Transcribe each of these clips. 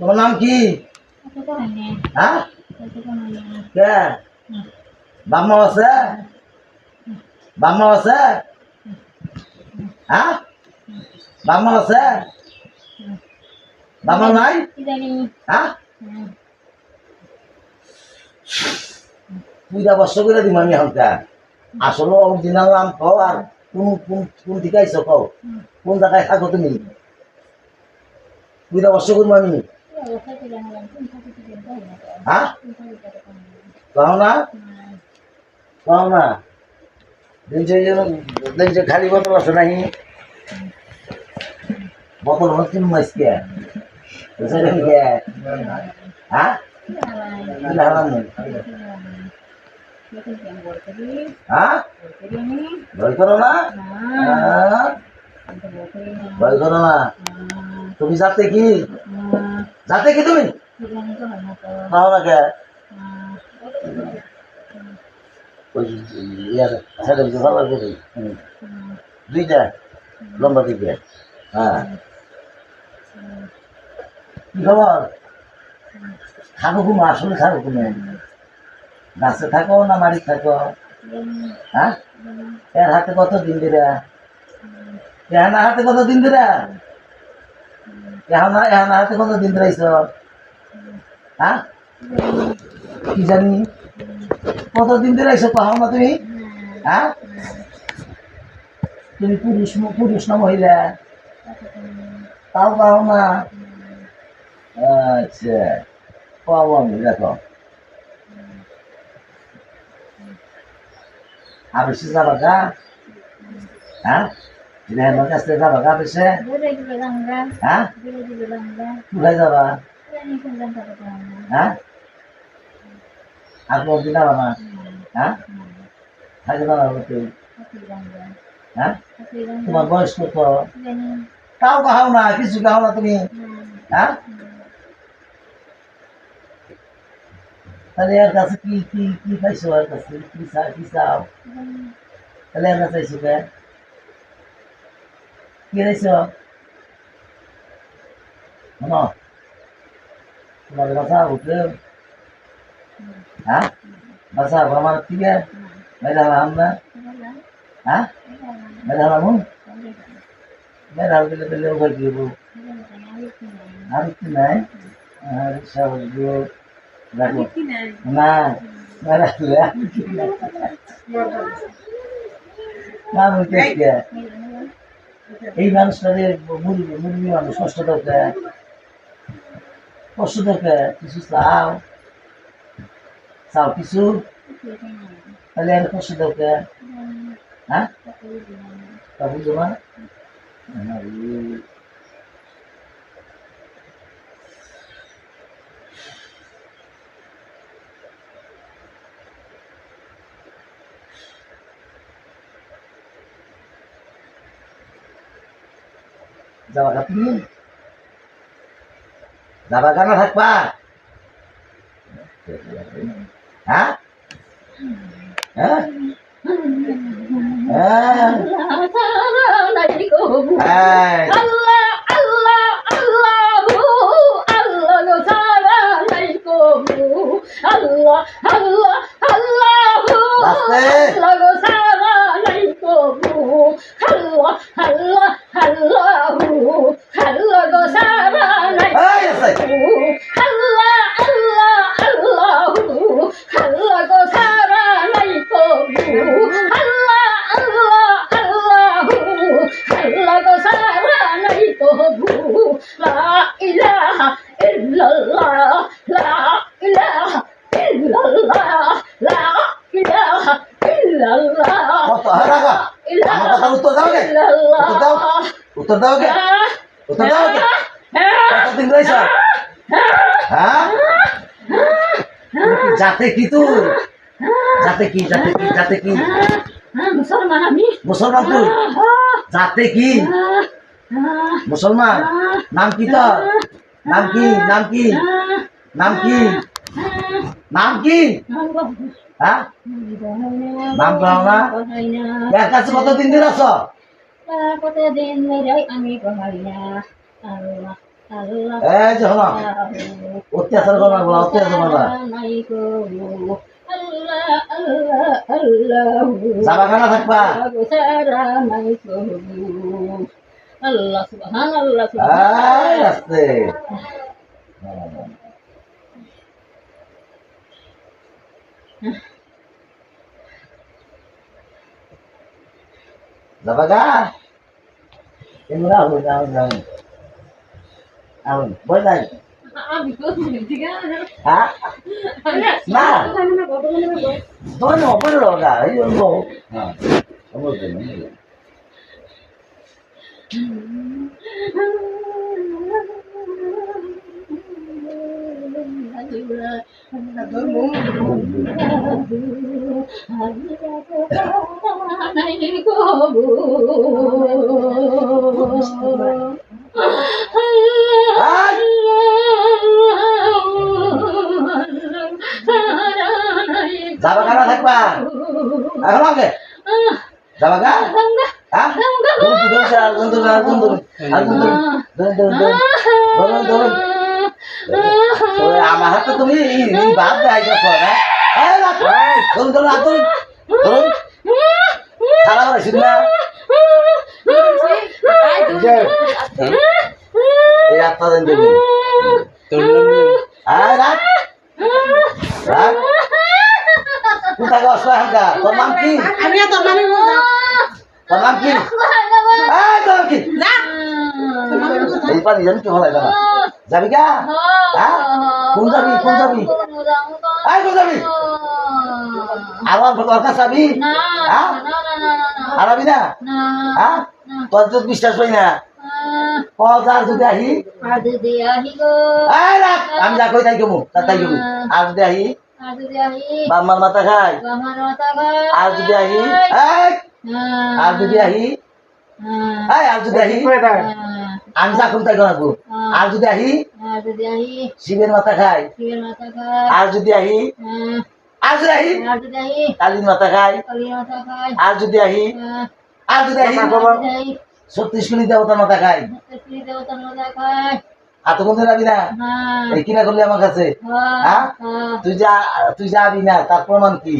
তোমার নাম কি? হ্যাঁ? কে? আছে? বাম্মা আছে? হ্যাঁ? বাম্মা আছে? বাম্মা হ্যাঁ? পূজা বর্ষ করে দিম আমি হালকা আসলে অরিজিনাল নাম কও আর কোন কোন কোন আইসো কও? কোন জায়গায় থাকো তুমি? পূজা বর্ষ করব আমি? না কও না দিন যে দিন যে খালি বোতল আছে নাহি বোতল হচ্ছে মাইসকে হ্যাঁ? হ্যাঁ? ভয় করো না? হ্যাঁ? ভয় করো না? তুমি যাতে কি? যাতে কি তুমি? খাও না কে? হুম। দুইটা লম্বা দিকে হ্যাঁ। খবর? থাকো আসলে থাকো তুমি গাছে থাকো না মারি থাকো? হ্যাঁ? এর হাতে কত দিন দিরা এহানা হাতে কত দিন দিরা হাতে কত দিন দিরাইছ হ্যাঁ? কি জানি? কত দিন দিরাইছ পাও না তুমি? হ্যাঁ? তুমি পুরুষ পুরুষ না মহিলা? তাও পাও না। আচ্ছা। পাবো আমি, দেখো। আর বেশি যাবা হ্যাঁ? রেহানোর কাছ থেকে যাবা গা বেশি হ্যাঁ কোথায় যাবা হ্যাঁ আর কোনদিন যাবা না হ্যাঁ থাকে না তুই হ্যাঁ তোমার বয়স কত তাও কাহাও না কিছু কাহাও না তুমি হ্যাঁ তাহলে এর কাছে কি কি কি পাইছো এর কাছে কি চা- কি চাও তাহলে এর কাছে চাইছো কে শোনো তোমার বাসা উঠে হ্যাঁ? বাসা আমার আছে মেয়েরা হারাম না? হ্যাঁ? মেয়েরা হারাম মেয়েরা হারাম দিলে দিলে ওখানে কি হব? আর কি নাই? আর সব রাখো না রাখলে বলতে কে? এই মানুষটারে মুরগি মুরগি মানুষ কষ্ট দরকার। কষ্ট দরকার, কিছু চাও? চাও কিছু? তাহলে আর কষ্ট দরকার। হ্যাঁ? তা বুঝো না আরে, যাবা গা তুমি যাবা গা না থাকবা হ্যাঁ হ্যাঁ হ্যাঁ হ্যাঁ এই আছে কত হ্যাঁ রাখা আমার কথা উত্তর দাও গে উত্তর দাও উত্তর দাও গে উত্তর দাও গে কতদিন রয়েছ হ্যাঁ যাতে কি তুই যাতে কি যাতে কি যাতে কি মুসলমান আমি মুসলমান তুই যাতে কি মুসলমান নাম কি তোর নাম কি নাম কি নাম কি নাম কি হ্যাঁ? নাম দাও না এর কাছে কতদিন দিন আছো কতদিন ধরে আমি পড়াই না এই যে শোনো অত্যাচার করবা বলা করবা যাবা থাকবা। আল্লাহ সুবহান এই আস্তে যাবা গা এমনি আহুন আহুন আহুন আহুন বই নাই আমি তো ঠিক আছে হ্যাঁ না তোমার অপরে লগা এই জন্য হ্যাঁ সমস্যা নেই যাবা কারা থাকবা এখন আগে যাবা গা হ্যাঁ আর আমার হাতে তুমি দেয় গেছো হ্যাঁ? এই, ধরুন ধরুন আর ধরুন ধরুন। সারা করে শুধু না। এই আত্মা দেন দেবো। এই রাখ। রাখ। কোথায় গেছ হালকা? তোর নাম কি? আমি তোর নামে তোর নাম কি? তোর নাম কি? এই পানি জানি কি হলাই দাদা। যাবি কা? হ্যাঁ? কোন যাবি? কোন যাবি? এই কোন যাবি? আমার দরকার যাবি হ্যাঁ? আরাবি না? হ্যাঁ? তোর তো বিশ্বাস হই না। পজার যদি আহি? আমি যা তাই কমু তা তাই কমু। আর যদি আহি? বাম্মার মাথা খাই। আর যদি আহি? আর যদি আহি? আর যদি আহি? আমি তাই করাবো আর যদি আহি? শিবের মাথা খাই আর যদি আহি? আর যদি আহি? কালীর মাথা খাই আর যদি আহি? আর যদি আহি? ছত্রিশ কোটি দেবতার মাথা খাই এত কোন যাবি না? কিনা করলি আমার কাছে? হ্যাঁ তুই যা তুই যাবি না তার প্রমাণ কি?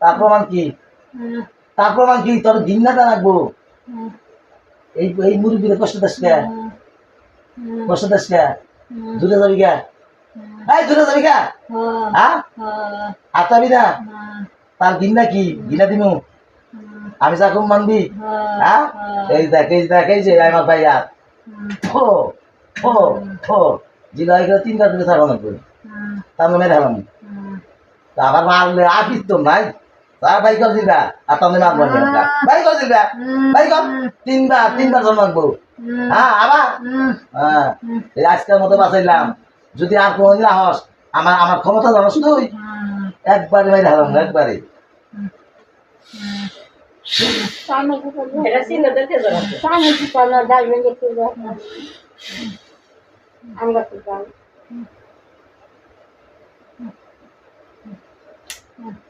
তার প্রমাণ কি? তার প্রমাণ কি? তোর ঘিন্নাটা রাখব। এই এই মুরগির কষ্ট দাস কে? কষ্ট দাস কে? দূরে যাবি কে? এই দূরে যাবি কে? হ্যাঁ। না তার ঘিন্না কি? ঘিনা দিমু আমি যা কম মানবি। হ্যাঁ। এই দেখ এই দেখ এই যে আমার ভাই আর। ফো ফো ফো জিলা এগুলো তিনটা করে। থাকা লাগবে তার মানে আবার মারলে আপিস তো নাই? ভাই কর দিবা। আর তাহলে মারবো না ভাই কর দিবা। ভাই কর তিনবার তিনবার জন্ম রাখব হ্যাঁ আবার? হ্যাঁ আজকের মতো বাঁচাইলাম। যদি আর কোনোদিন আহস আমার আমার ক্ষমতা জানাস তুই একবারে ভাই হেলাম একবারে। চিন্তা